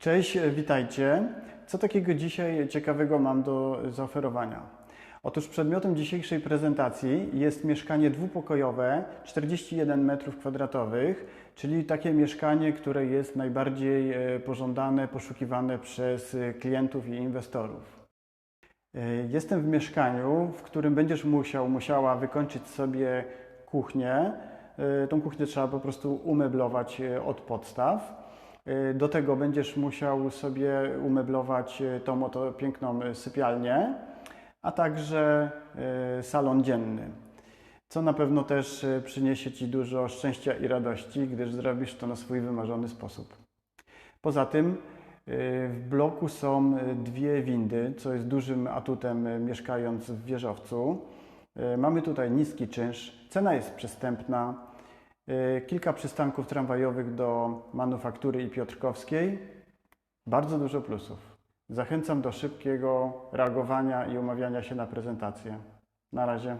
Cześć, e, witajcie. Co takiego dzisiaj ciekawego mam do zaoferowania? Otóż przedmiotem dzisiejszej prezentacji jest mieszkanie dwupokojowe, 41 m2, czyli takie mieszkanie, które jest najbardziej e, pożądane, poszukiwane przez e, klientów i inwestorów. Jestem w mieszkaniu, w którym będziesz musiał, musiała wykończyć sobie kuchnię. Tą kuchnię trzeba po prostu umeblować od podstaw. E, Do tego będziesz musiał sobie umeblować e, tą oto piękną e, sypialnię, a także salon dzienny. Co na pewno też przyniesie Ci dużo szczęścia i radości, gdyż zrobisz to na swój wymarzony sposób. Poza tym w bloku są dwie windy, co jest dużym atutem mieszkając w wieżowcu. Mamy tutaj niski czynsz, cena jest przystępna, kilka przystanków tramwajowych do manufaktury i Piotrkowskiej. Bardzo dużo plusów. Zachęcam do szybkiego reagowania i umawiania się na prezentację. Na razie.